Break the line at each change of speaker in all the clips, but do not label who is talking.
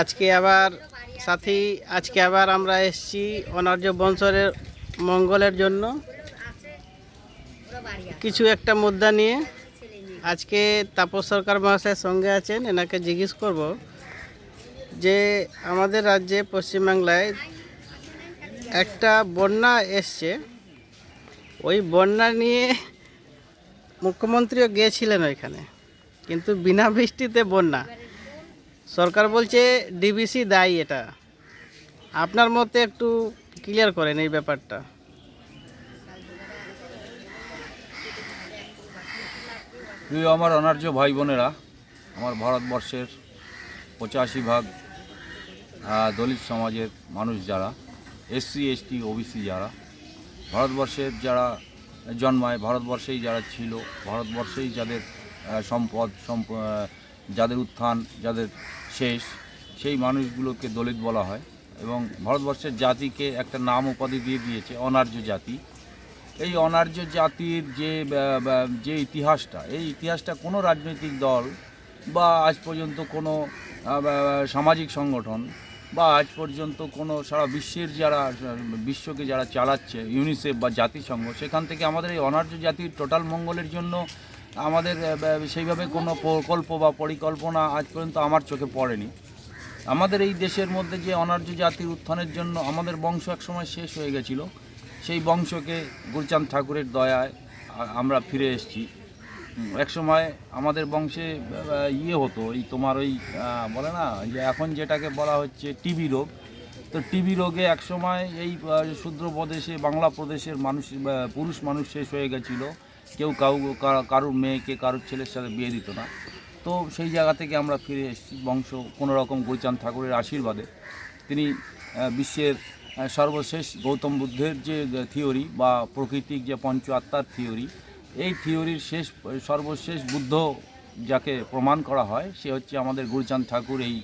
আজকে আবার সাথী, আজকে আবার আমরা এসেছি অনার্য বংশের মঙ্গলের জন্য। কিছু একটা মুদ্রা নিয়ে। আজকে তাপস সরকার মহাশয়ের সঙ্গে আছেন, এনাকে জিজ্ঞেস করব যে আমাদের রাজ্যে পশ্চিমবাংলায় একটা বন্যা এসছে। ওই বন্যা নিয়ে মুখ্যমন্ত্রীও গিয়েছিলেন ওইখানে, কিন্তু বিনা বৃষ্টিতে বন্যা। সরকার বলছে ডিবিসি দায়ী এটা। আপনার মতে একটু ক্লিয়ার করেন এই ব্যাপারটা।
প্রিয় আমার অনার্য ভাই বোনেরা, আমার ভারতবর্ষের পঁচাশি ভাগ দলিত সমাজের মানুষ যারা, এসসি, এসটি, ওবিসি যারা, ভারতবর্ষের যারা জন্মায়, ভারতবর্ষেই যারা ছিল, ভারতবর্ষেই যাদের সম্পদ, সম্প যাদের উত্থান, যাদের শেষ, সেই মানুষগুলোকে দলিত বলা হয় এবং ভারতবর্ষের জাতিকে একটা নাম উপাধি দিয়ে দিয়েছে, অনার্য জাতি। এই অনার্য জাতির যে যে ইতিহাসটা, এই ইতিহাসটা কোনো রাজনৈতিক দল বা আজ পর্যন্ত কোনো সামাজিক সংগঠন বা আজ পর্যন্ত কোনো সারা বিশ্বের যারা, বিশ্বকে যারা চালাচ্ছে, ইউনিসেফ বা জাতিসংঘ, সেখান থেকে আমাদের এই অনার্য জাতির টোটাল মঙ্গলের জন্য আমাদের সেইভাবে কোনো প্রকল্প বা পরিকল্পনা আজ পর্যন্ত আমার চোখে পড়েনি। আমাদের এই দেশের মধ্যে যে অনার্য জাতির উত্থানের জন্য আমাদের বংশ একসময় শেষ হয়ে গেছিল, সেই বংশকে গুরচাঁদ ঠাকুরের দয়ায় আমরা ফিরে এসেছি। একসময় আমাদের বংশে ইয়ে হতো, এই তোমার ওই বলে না, যে এখন যেটাকে বলা হচ্ছে টিবি রোগ। তো টিবি রোগে একসময় এই শূদ্র প্রদেশে, বাংলা প্রদেশের মানুষ পুরুষ মানুষ শেষ হয়ে গেছিল। কেউ কাউ কারুর মেয়েকে, কারোর ছেলের সাথে বিয়ে দিত না। তো সেই জায়গা থেকে আমরা ফিরে এসেছি বংশ কোনো রকম গুরচাঁদ ঠাকুরের আশীর্বাদে। তিনি বিশ্বের সর্বশেষ গৌতম বুদ্ধের যে থিওরি বা প্রকৃতিক যে পঞ্চ আত্মার থিওরি, এই থিওরির শেষ, সর্বশেষ বুদ্ধ যাকে প্রমাণ করা হয়, সে হচ্ছে আমাদের গুরুচাঁদ ঠাকুর এই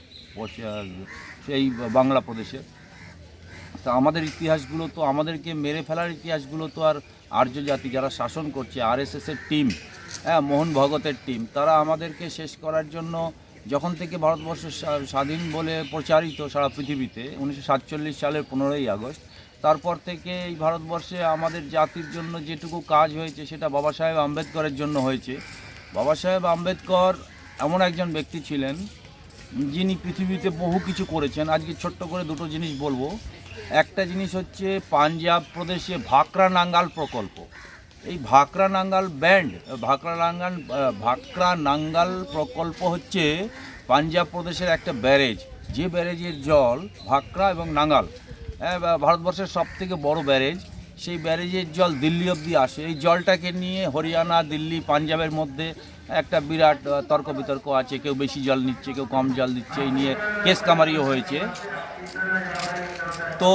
সেই বাংলা প্রদেশে তা আমাদের ইতিহাসগুলো তো, আমাদেরকে মেরে ফেলার ইতিহাসগুলো তো আর আর্য জাতি যারা শাসন করছে আরএসএসের টিম হ্যাঁ মোহন ভগতের টিম তারা আমাদেরকে শেষ করার জন্য যখন থেকে ভারতবর্ষ স্বাধীন বলে প্রচারিত সারা পৃথিবীতে, উনিশশো সাতচল্লিশ সালের পনেরোই আগস্ট, তারপর থেকে এই ভারতবর্ষে আমাদের জাতির জন্য যেটুকু কাজ হয়েছে সেটা বাবা সাহেব আম্বেদকরের জন্য হয়েছে। বাবা সাহেব আম্বেদকর এমন একজন ব্যক্তি ছিলেন যিনি পৃথিবীতে বহু কিছু করেছেন। আজকে ছোট্ট করে দুটো জিনিস বলব। একটা জিনিস হচ্ছে পাঞ্জাব প্রদেশে ভাকরা নাঙ্গাল প্রকল্প। এই ভাকরা নাঙ্গাল ব্যান্ড ভাকরা নাঙ্গাল ভাকরা নাঙ্গাল প্রকল্প হচ্ছে পাঞ্জাব প্রদেশের একটা ব্যারেজ। যে ব্যারেজের জল ভাকরা এবং নাঙ্গাল হ্যাঁ, ভারতবর্ষের সব থেকে বড় ব্যারেজ সেই ব্যারেজের জল দিল্লি অবধি আসে। এই জলটাকে নিয়ে হরিয়ানা দিল্লি পাঞ্জাবের মধ্যে একটা বিরাট তর্ক বিতর্ক আছে, কেউ বেশি জল নিচ্ছে, কেউ কম জল দিচ্ছে, এই নিয়ে কেস কামারিও হয়েছে। তো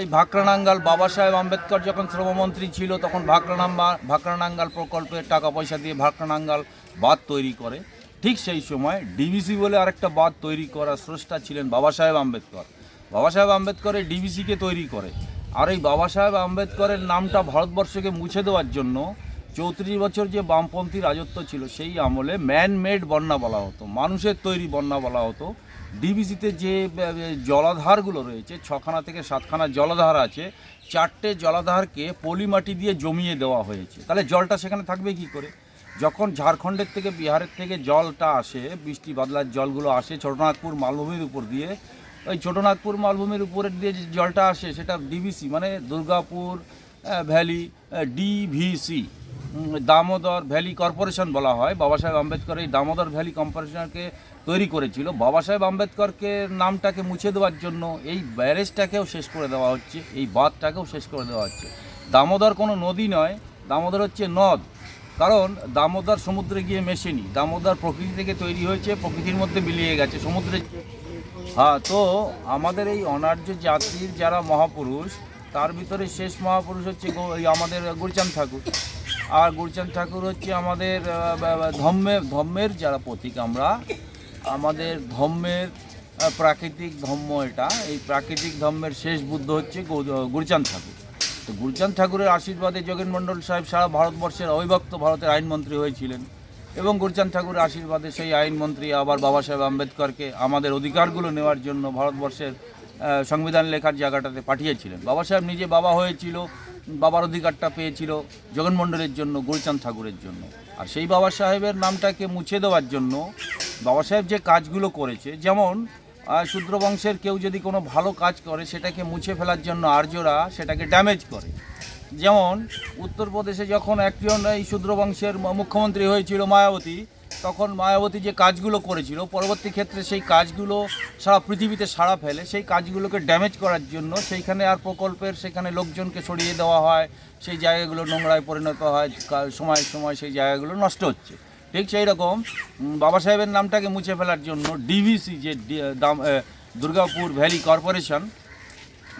এই ভাকরানাঙ্গাল বাবা সাহেব আম্বেদকর যখন শ্রমমন্ত্রী ছিল, তখন ভাকরানাম্বা, ভাকরানাঙ্গাল প্রকল্পের টাকা পয়সা দিয়ে ভাকরানাঙ্গাল বাঁধ তৈরি করে। ঠিক সেই সময় ডিবিসি বলে আরেকটা বাঁধ তৈরি করা স্রষ্টা ছিলেন বাবা সাহেব আম্বেদকর। বাবা সাহেব আম্বেদকর এই ডিবিসিকে তৈরি করে। আর এই বাবা সাহেব আম্বেদকরের নামটা ভারতবর্ষকে মুছে দেওয়ার জন্য চৌত্রিশ বছর যে বামপন্থী রাজত্ব ছিল, সেই আমলে ম্যান মেড বন্যা বলা হতো, মানুষের তৈরি বন্যা বলা হতো। ডিবিসিতে যে জলাধারগুলো রয়েছে, ছখানা থেকে সাতখানা জলাধার আছে, চারটে জলাধারকে পলি মাটি দিয়ে জমিয়ে দেওয়া হয়েছে। তাহলে জলটা সেখানে থাকবে কি করে? যখন ঝাড়খণ্ডের থেকে বিহারের থেকে জলটা আসে, বৃষ্টি বাদলার জলগুলো আসে ছোটনাগপুর মালভূমির উপর দিয়ে, ওই ছোটনাগপুর মালভূমির উপরের দিয়ে যে জলটা আসে, সেটা ডিবিসি মানে Durgapur valley DVC. Damodar valley corporation বলা হয়। বাবা সাহেব আম্বেদকর এই দামোদর ভ্যালি কর্পোরেশনকে তৈরি করেছিল। বাবা সাহেব আম্বেদকরকে নামটাকে মুছে দেওয়ার জন্য এই ব্যারেজটাকেও শেষ করে দেওয়া হচ্ছে, এই বাঁধটাকেও শেষ করে দেওয়া হচ্ছে। দামোদর কোনো নদী নয়, দামোদর হচ্ছে নদ। কারণ দামোদর সমুদ্রে গিয়ে মেশেনি। দামোদর প্রকৃতি থেকে তৈরি হয়েছে, প্রকৃতির মধ্যে মিলিয়ে গেছে সমুদ্রে। হ্যাঁ তো আমাদের এই অনার্য জাতির যারা মহাপুরুষ, তার ভিতরে শেষ মহাপুরুষ হচ্ছে আমাদের গুরচাঁদ ঠাকুর। আর গুরচাঁদ ঠাকুর হচ্ছে আমাদের ধর্মের ধর্মের যারা প্রতীক আমরা, আমাদের ধর্মের প্রাকৃতিক ধর্ম এটা। এই প্রাকৃতিক ধর্মের শেষ বুদ্ধ হচ্ছে গুরচাঁদ ঠাকুর। তো গুরচাঁদ ঠাকুরের আশীর্বাদে যোগেন মণ্ডল সাহেব সারা ভারতবর্ষের অবিভক্ত ভারতের আইনমন্ত্রী হয়েছিলেন এবং গুরচাঁদ ঠাকুরের আশীর্বাদে সেই আইনমন্ত্রী আবার বাবা সাহেব আম্বেদকরকে আমাদের অধিকারগুলো নেওয়ার জন্য ভারতবর্ষের সংবিধান লেখার জায়গাটাতে পাঠিয়েছিলেন। বাবা সাহেব নিজে বাবা হয়েছিল বাবার অধিকারটা পেয়েছিল জগন্মণ্ডলের জন্য গুরুচাঁদ ঠাকুরের জন্য। আর সেই বাবা সাহেবের নামটাকে মুছে দেওয়ার জন্য বাবা সাহেব যে কাজগুলো করেছে, যেমন শূদ্র বংশের কেউ যদি কোনো ভালো কাজ করে, সেটাকে মুছে ফেলার জন্য আর্যরা সেটাকে ড্যামেজ করে। যেমন, উত্তরপ্রদেশে যখন একজন এই শূদ্র বংশের মুখ্যমন্ত্রী হয়েছিল মায়াবতী তখন মায়াবতী যে কাজগুলো করেছিল, পরবর্তী ক্ষেত্রে সেই কাজগুলো সারা পৃথিবীতে সাড়া ফেলে, সেই কাজগুলোকে ড্যামেজ করার জন্য সেইখানে আর প্রকল্পের সেখানে লোকজনকে সরিয়ে দেওয়া হয়, সেই জায়গাগুলো নোংরায় পরিণত হয় সময় সময় সেই জায়গাগুলো নষ্ট হচ্ছে। ঠিক সেই রকম বাবা সাহেবের নামটাকে মুছে ফেলার জন্য ডিভিসি যে দাম দুর্গাপুর ভ্যালি কর্পোরেশন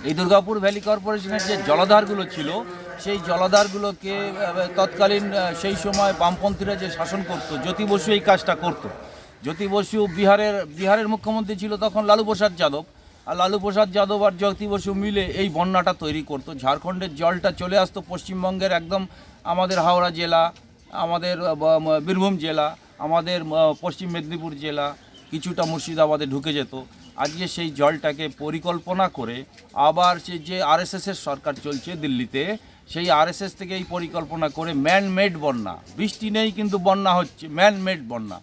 এই দুর্গাপুর ভ্যালি কর্পোরেশনের যে জলাধারগুলো ছিল, সেই জলাধারগুলোকে তৎকালীন সেই সময় বামপন্থীরা যে শাসন করতো, জ্যোতি বসু এই কাজটা করতো। জ্যোতি বসু বিহারের বিহারের মুখ্যমন্ত্রী ছিল তখন লালু প্রসাদ যাদব। আর লালু প্রসাদ যাদব আর জ্যোতি বসু মিলে এই বন্যাটা তৈরি করতো। ঝাড়খণ্ডের জলটা চলে আসতো পশ্চিমবঙ্গের একদম আমাদের হাওড়া জেলা, আমাদের বীরভূম জেলা, আমাদের পশ্চিম মেদিনীপুর জেলা, কিছুটা মুর্শিদাবাদে ঢুকে যেত। আজকে সেই জলটাকে পরিকল্পনা করে আবার সে যে আরএসএসের সরকার চলছে দিল্লিতে, সেই আরএসএস থেকে এই পরিকল্পনা করে ম্যান মেড বন্যা, বৃষ্টি নেই কিন্তু বন্যা হচ্ছে ম্যান মেড বন্যা।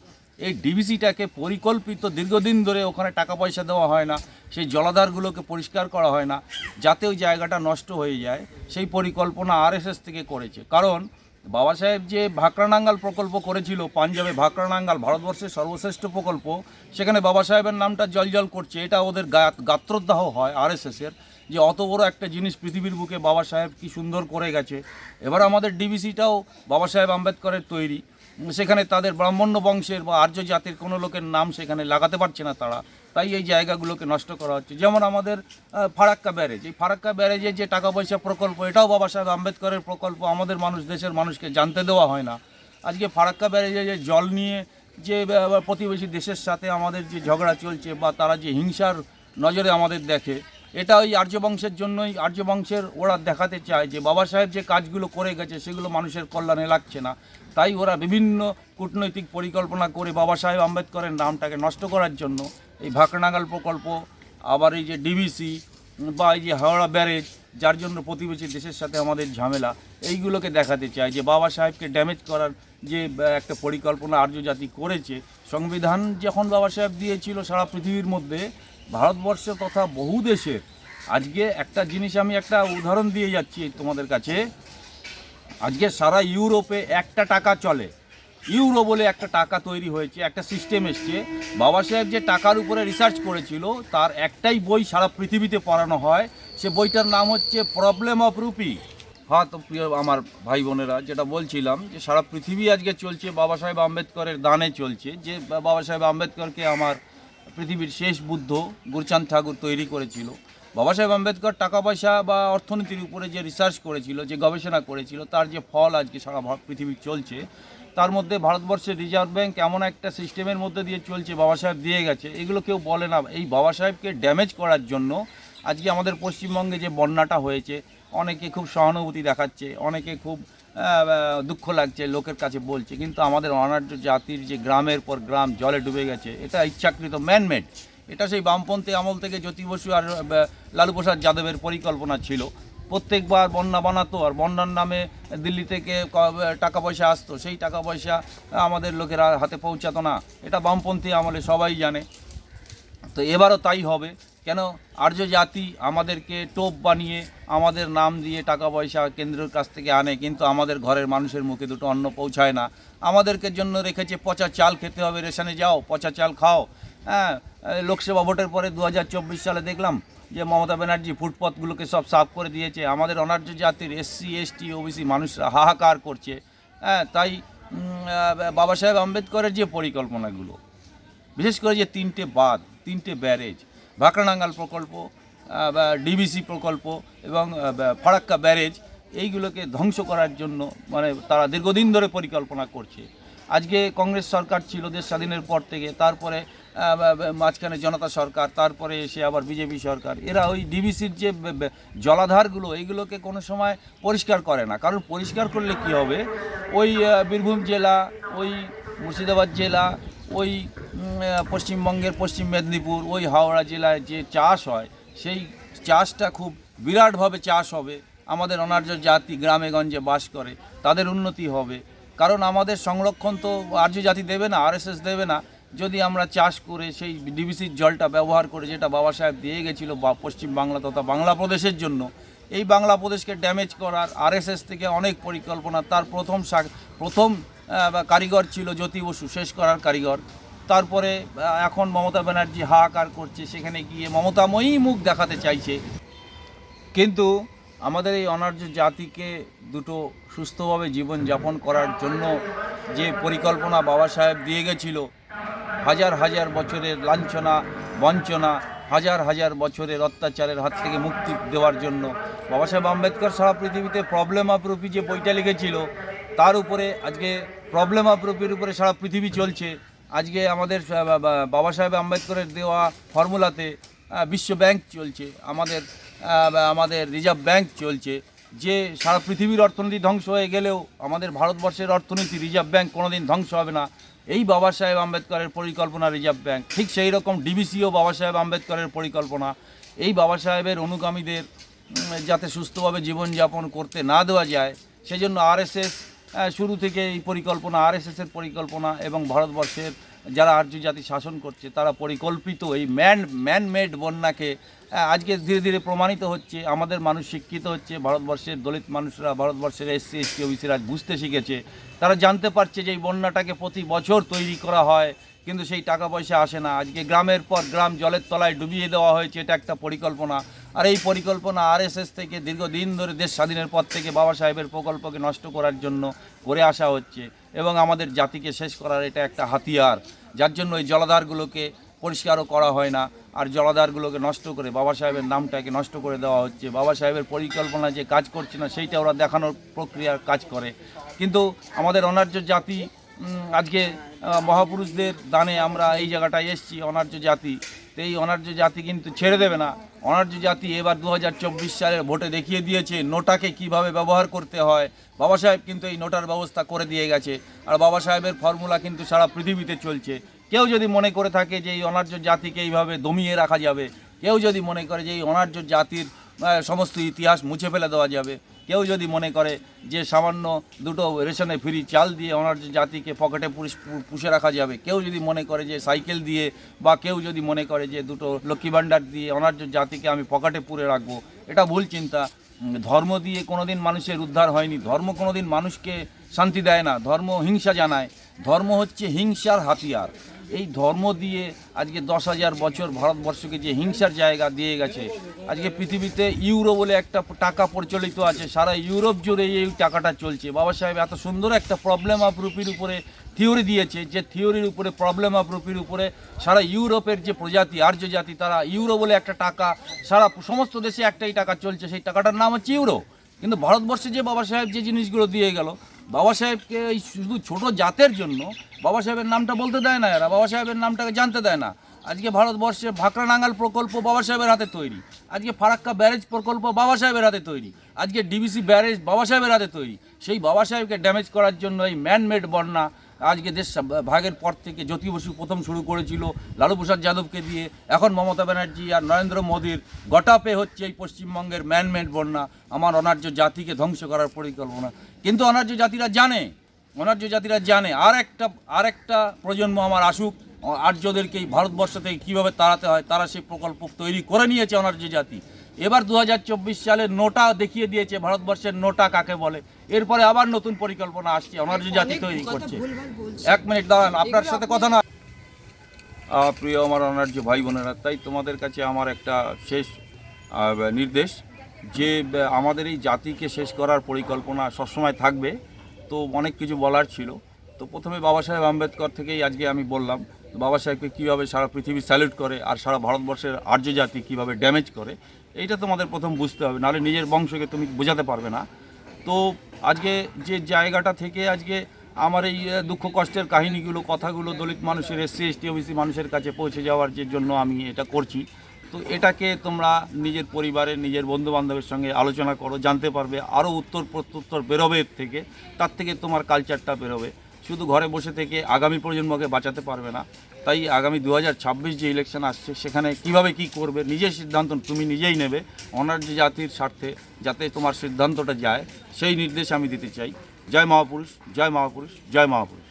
এই ডিভিসিটাকে পরিকল্পিত দীর্ঘদিন ধরে ওখানে টাকা পয়সা দেওয়া হয় না, সেই জলাধারগুলোকে পরিষ্কার করা হয় না, যাতে ওই জায়গাটা নষ্ট হয়ে যায়, সেই পরিকল্পনা আরএসএস থেকে করেছে। কারণ বাবা সাহেব যে ভাকরানাঙ্গাল প্রকল্প করেছিল, পাঞ্জাবে ভাকরানাঙ্গাল, ভারতবর্ষের সর্বশ্রেষ্ঠ প্রকল্প, সেখানে বাবা সাহেবের নামটা জলজল করছে, এটা ওদের গা- গাত্রদাহ হয় আরএসএসের যে অত বড় একটা জিনিস পৃথিবীর বুকে বাবা সাহেব কি সুন্দর করে গেছে। এবার আমাদের ডিবিসিটাও বাবা সাহেব আম্বেদকরের তৈরি, সেখানে তাদের ব্রাহ্মণ্য বংশের বা আর্য জাতির কোনো লোকের নাম সেখানে লাগাতে পারছে না তারা। তাই এই জায়গাগুলোকে নষ্ট করা হচ্ছে। যেমন আমাদের ফারাক্কা ব্যারেজ। এই ফারাক্কা ব্যারেজের যে টাকা পয়সা প্রকল্প, এটাও বাবা সাহেব আম্বেদকরের প্রকল্প, আমাদের মানুষ, দেশের মানুষকে জানতে দেওয়া হয় না। আজকে ফারাক্কা ব্যারেজে যে জল নিয়ে যে প্রতিবেশী দেশের সাথে আমাদের যে ঝগড়া চলছে বা তারা যে হিংসার নজরে আমাদের দেখে, এটা ওই আর্যবংশের জন্যই, আর্য বংশের ওরা দেখাতে চায় যে বাবা সাহেব যে কাজগুলো করে গেছে, সেগুলো মানুষের কল্যাণে লাগছে না। তাই ওরা বিভিন্ন কূটনৈতিক পরিকল্পনা করে বাবা সাহেব আম্বেদকরের নামটাকে নষ্ট করার জন্য এই ভাকনাগাল প্রকল্প, আবার এই যে ডিভিসি বা এই যে হাওড়া ব্যারেজ, যার জন্য প্রতিবেশী দেশের সাথে আমাদের ঝামেলা, এইগুলোকে দেখাতে চায় যে বাবা সাহেবকে ড্যামেজ করার যে একটা পরিকল্পনা আর্য জাতি করেছে, সংবিধান যখন বাবা সাহেব দিয়েছিল সারা পৃথিবীর মধ্যে, ভারতবর্ষ তথা বহু দেশের, আজকে একটা জিনিস আমি একটা উদাহরণ দিয়ে যাচ্ছি তোমাদের কাছে, আজকে সারা ইউরোপে একটা টাকা চলে ইউরো বলে একটা টাকা তৈরি হয়েছে, একটা সিস্টেম এসছে। বাবা সাহেব যে টাকার উপরে রিসার্চ করেছিল, তার একটাই বই সারা পৃথিবীতে পড়ানো হয়। সে বইটার নাম হচ্ছে প্রবলেম অফ রুপি হ্যাঁ তো প্রিয় আমার ভাই বোনেরা, যেটা বলছিলাম যে সারা পৃথিবী আজকে চলছে, বাবা সাহেব আম্বেদকরের দানে চলছে। যে বাবা সাহেব আম্বেদকরকে আমার পৃথিবীর শেষ বুদ্ধ গুরচাঁদ ঠাকুর তৈরি করেছিল। বাবা সাহেব আম্বেদকর টাকা পয়সা বা অর্থনীতির উপরে যে রিসার্চ করেছিল, যে গবেষণা করেছিল, তার যে ফল আজকে সারা পৃথিবী চলছে তার মধ্যে ভারতবর্ষের রিজার্ভ ব্যাঙ্ক এমন একটা সিস্টেমের মধ্যে দিয়ে চলছে, বাবা সাহেব দিয়ে গেছে। এগুলো কেউ বলে না। এই বাবা সাহেবকে ড্যামেজ করার জন্য আজকে আমাদের পশ্চিমবঙ্গে যে বন্যাটা হয়েছে, অনেকে খুব সহানুভূতি দেখাচ্ছে, অনেকে খুব দুঃখ লাগছে, লোকের কাছে বলছে। কিন্তু আমাদের অনার্য জাতির যে গ্রামের পর গ্রাম জলে ডুবে গেছে, এটা ইচ্ছাকৃত ম্যানমেড এটা সেই বামপন্থী আমল থেকে জ্যোতি বসু আর লালু প্রসাদ যাদবের পরিকল্পনা ছিল। প্রত্যেকবার বন্যা বানাতো আর বন্যার নামে দিল্লি থেকে টাকা পয়সা আসতো। সেই টাকা পয়সা আমাদের লোকেরা হাতে পৌঁছাতো না। এটা বামপন্থী আমলে সবাই জানে। তো এবারও তাই হবে। কেন? আর্য জাতি আমাদেরকে টোপ বানিয়ে আমাদের নাম দিয়ে টাকা পয়সা কেন্দ্রের কাছ থেকে আনে, কিন্তু আমাদের ঘরের মানুষের মুখে দুটো অন্ন পৌঁছায় না। আমাদেরকে জন্য রেখেছে পচা চাল খেতে হবে, রেশনে যাও, পচা চাল খাও। হ্যাঁ লোকসভা ভোটের পরে দু হাজার চব্বিশ সালে দেখলাম যে মমতা ব্যানার্জি ফুটপথগুলোকে সব সাফ করে দিয়েছে, আমাদের অনার্য জাতির এসসি, এসটি, ওবিসি মানুষরা হাহাকার করছে। হ্যাঁ তাই বাবা সাহেব আম্বেদকরের যে পরিকল্পনাগুলো, বিশেষ করে যে তিনটে বাঁধ, তিনটে ব্যারেজ, ভাকরানাঙ্গাল প্রকল্প ডিবিসি প্রকল্প এবং ফারাক্কা ব্যারেজ, এইগুলোকে ধ্বংস করার জন্য মানে তারা দীর্ঘদিন ধরে পরিকল্পনা করছে। আজকে কংগ্রেস সরকার ছিল দেশ স্বাধীনের পর থেকে, তারপরে মাঝখানে জনতা সরকার, তারপরে এসে আবার বিজেপি সরকার। এরা ওই ডিবিসির যে জলাধারগুলো, এইগুলোকে কোনো সময় পরিষ্কার করে না। কারণ পরিষ্কার করলে কি হবে? ওই বীরভূম জেলা, ওই মুর্শিদাবাদ জেলা, ওই পশ্চিমবঙ্গের পশ্চিম মেদিনীপুর, ওই হাওড়া জেলায় যে চাষ হয়, সেই চাষটা খুব বিরাটভাবে চাষ হবে। আমাদের অনার্য জাতি গ্রামে গঞ্জে বাস করে, তাদের উন্নতি হবে। কারণ আমাদের সংরক্ষণ তো আর্য জাতি দেবে না আরএসএস দেবে না। যদি আমরা চাষ করে সেই ডিবিসির জলটা ব্যবহার করে যেটা বাবা সাহেব দিয়ে গেছিল বা পশ্চিম বাংলা তথা বাংলা প্রদেশের জন্য, এই বাংলা প্রদেশকে ড্যামেজ করার আরএসএস থেকে অনেক পরিকল্পনা, তার প্রথম প্রথম কারিগর ছিল জ্যোতি বসু, শেষ করার কারিগর। তারপরে এখন মমতা ব্যানার্জি হাহাকার করছে, সেখানে গিয়ে মমতাময়ী মুখ দেখাতে চাইছে। কিন্তু আমাদের এই অনার্য জাতিকে দুটো সুস্থভাবে জীবনযাপন করার জন্য যে পরিকল্পনা বাবা সাহেব দিয়ে গেছিল হাজার হাজার বছরের লাঞ্ছনা, বঞ্চনা, হাজার হাজার বছরের অত্যাচারের হাত থেকে মুক্তি দেওয়ার জন্য বাবা সাহেব আম্বেদকর সারা পৃথিবীতে প্রবলেম অফ রুপি যে বইটা লিখেছিল, তার উপরে আজকে প্রবলেম অফ রুপির উপরে সারা পৃথিবী চলছে। আজকে আমাদের বাবা সাহেব আম্বেদকরের দেওয়া ফর্মুলাতে বিশ্ব ব্যাংক চলছে, আমাদের আমাদের রিজার্ভ ব্যাংক চলছে। যে সারা পৃথিবীর অর্থনীতি ধ্বংস হয়ে গেলেও আমাদের ভারতবর্ষের অর্থনীতি রিজার্ভ ব্যাংক কোনোদিন ধ্বংস হবে না। এই বাবা সাহেব আম্বেদকরের পরিকল্পনা রিজার্ভ ব্যাংক। ঠিক সেই রকম ডিবিসিও বাবা সাহেব আম্বেদকরের পরিকল্পনা। এই বাবা সাহেবের অনুগামীদের যাতে সুস্থভাবে জীবনযাপন করতে না দেওয়া যায়, সেজন্য আরএসএস শুরু থেকে এই পরিকল্পনা, আরএসএসের পরিকল্পনা এবং ভারতবর্ষের যারা আর্য জাতি শাসন করছে, তারা পরিকল্পিত এই ম্যান ম্যান মেড বন্যাকে আজকে ধীরে ধীরে প্রমাণিত হচ্ছে, আমাদের মানুষ শিক্ষিত হচ্ছে, ভারতবর্ষের দলিত মানুষরা, ভারতবর্ষের এসসি, এসটি, ওবিসিরা বুঝতে শিখেছে। তারা জানতে পারছে যে এই বন্যাটাকে প্রতি বছর তৈরি করা হয় কিন্তু সেই টাকা পয়সা আসে না। আজকে গ্রামের পর গ্রাম জলের তলায় ডুবিয়ে দেওয়া হয়েছে, এটা একটা পরিকল্পনা। আর এই পরিকল্পনা আরএসএস থেকে দীর্ঘদিন ধরে দেশ স্বাধীনের পর থেকে বাবা সাহেবের প্রকল্পকে নষ্ট করার জন্য করে আসা হচ্ছে এবং আমাদের জাতিকে শেষ করার এটা একটা হাতিয়ার। যার জন্য এই জলাধারগুলোকে পরিষ্কারও করা হয় না আর জলাধারগুলোকে নষ্ট করে বাবা সাহেবের নামটাকে নষ্ট করে দেওয়া হচ্ছে। বাবা সাহেবের পরিকল্পনা যে কাজ করছে না, সেইটা ওরা দেখানোর প্রক্রিয়ার কাজ করে। কিন্তু আমাদের অনার্য জাতি আজকে মহাপুরুষদের দানে আমরা এই জায়গাটায় এসেছি, অনার্য জাতি। তো এই অনার্য জাতি কিন্তু ছেড়ে দেবে না। অনার্য জাতি এবার দু সালের ভোটে দেখিয়ে দিয়েছে নোটাকে কীভাবে ব্যবহার করতে হয়। বাবা সাহেব কিন্তু এই নোটার ব্যবস্থা করে দিয়ে গেছে। আর বাবা সাহেবের ফর্মুলা কিন্তু সারা পৃথিবীতে চলছে। কেউ যদি মনে করে থাকে যে এই অনার্য জাতিকে এইভাবে দমিয়ে রাখা যাবে, কেউ যদি মনে করে যে এই অনার্য জাতির সমস্ত ইতিহাস মুছে ফেলে দেওয়া যাবে কেউ যদি মনে করে যে সামান্য দুটো রেশনে ফ্রি চাল দিয়ে অনার্য জাতিকে পকেটে পুষ- রাখা যাবে, কেউ যদি মনে করে যে সাইকেল দিয়ে বা কেউ যদি মনে করে যে দুটো লক্ষ্মী ভাণ্ডার দিয়ে অনার্য জাতিকে আমি পকেটে পুরে রাখব, এটা ভুল চিন্তা। ধর্ম দিয়ে কোনোদিন মানুষের উদ্ধার হয়নি। ধর্ম কোনোদিন মানুষকে শান্তি দেয় না, ধর্ম হিংসা জানায়। ধর্ম হচ্ছে হিংসার হাতিয়ার। এই ধর্ম দিয়ে আজকে দশ হাজার বছর ভারতবর্ষকে যে হিংসার জায়গা দিয়ে গেছে, আজকে পৃথিবীতে ইউরো বলে একটা টাকা প্রচলিত আছে, সারা ইউরোপ জুড়ে এই টাকাটা চলছে। বাবা সাহেব এত সুন্দর একটা প্রবলেম অফ রুপির উপরে থিওরি দিয়েছে যে থিওরির উপরে প্রবলেম অফ রুপির উপরে সারা ইউরোপের যে প্রজাতি আর্য জাতি তারা ইউরো বলে একটা টাকা, সারা সমস্ত দেশে একটাই টাকা চলছে, সেই টাকাটার নাম হচ্ছে ইউরো। কিন্তু ভারতবর্ষে যে বাবা সাহেব যে জিনিসগুলো দিয়ে গেল বাবা সাহেবকে এই শুধু ছোট জাতের জন্য বাবা সাহেবের নামটা বলতে দেয় না এরা, বাবা সাহেবের নামটাকে জানতে দেয় না। আজকে ভারতবর্ষে ভাকরা নাঙ্গাল প্রকল্প বাবা সাহেবের হাতে তৈরি। আজকে ফারাক্কা ব্যারেজ প্রকল্প বাবা সাহেবের হাতে তৈরি। আজকে ডিবিসি ব্যারেজ বাবা সাহেবের হাতে তৈরি। সেই বাবা সাহেবকে ড্যামেজ করার জন্য এই ম্যানমেড বন্যা আজকে দেশ ভাগের পর থেকে জ্যোতি বসু প্রথম শুরু করেছিল লালু প্রসাদ যাদবকে দিয়ে। এখন মমতা ব্যানার্জি আর নরেন্দ্র মোদীর গটাপে হচ্ছে এই পশ্চিমবঙ্গের ম্যানমেড বন্যা। আমার অনার্য জাতিকে ধ্বংস করার পরিকল্পনা। কিন্তু অনার্য জাতিরা জানে, অনার্য জাতিরা জানে, আর একটা আর একটা প্রজন্ম আমার আসুক, আর্যদেরকে এই ভারতবর্ষ থেকে কীভাবে তাড়াতে হয়, তারা সেই প্রকল্প তৈরি করে নিয়েছে অনার্য জাতি। এবার দু হাজার চব্বিশ সালে নোটা দেখিয়ে দিয়েছে ভারতবর্ষের নোটা কাকে বলে? এরপরে আবার নতুন পরিকল্পনা আসছে অনার্য জাতি তৈরি করছে। এক মিনিট দাঁড়ান আপনার সাথে কথা না প্রিয় আমার অনার্য ভাই বোনেরা তাই তোমাদের কাছে আমার একটা শেষ নির্দেশ যে আমাদের এই জাতিকে শেষ করার পরিকল্পনা সবসময় থাকবে তো অনেক কিছু বলার ছিল। তো প্রথমে বাবা সাহেব আম্বেদকর থেকেই আজকে আমি বললাম বাবা সাহেবকে কীভাবে সারা পৃথিবী স্যালুট করে আর সারা ভারতবর্ষের আর্য জাতি কীভাবে ড্যামেজ করে এইটা তোমাদের প্রথম বুঝতে হবে, নাহলে নিজের বংশকে তুমি বোঝাতে পারবে না। তো আজকে যে জায়গাটা থেকে আজকে আমার এই দুঃখ কষ্টের কাহিনীগুলো, কথাগুলো দলিত মানুষের এসসি, এসটি, ওবিসি মানুষের কাছে পৌঁছে যাওয়ার যে জন্য আমি এটা করছি, তো এটাকে তোমরা নিজের পরিবারের, নিজের বন্ধু বান্ধবের সঙ্গে আলোচনা করো, জানতে পারবে আরও উত্তর প্রত্যুত্তর বেরোবে এর থেকে, তার থেকে তোমার কালচারটা বেরোবে। শুধু ঘরে বসে থেকে আগামী প্রজন্মকে বাঁচাতে পারবে না। তাই আগামী দু হাজার ছাব্বিশ যে ইলেকশন আসছে, সেখানে কীভাবে কি করবে, নিজের সিদ্ধান্ত তুমি নিজেই নেবে অনার্য জাতির স্বার্থে যাতে তোমার সিদ্ধান্তটা যায়, সেই নির্দেশ আমি দিতে চাই। জয় মহাপুরুষ জয় মহাপুরুষ জয় মহাপুরুষ।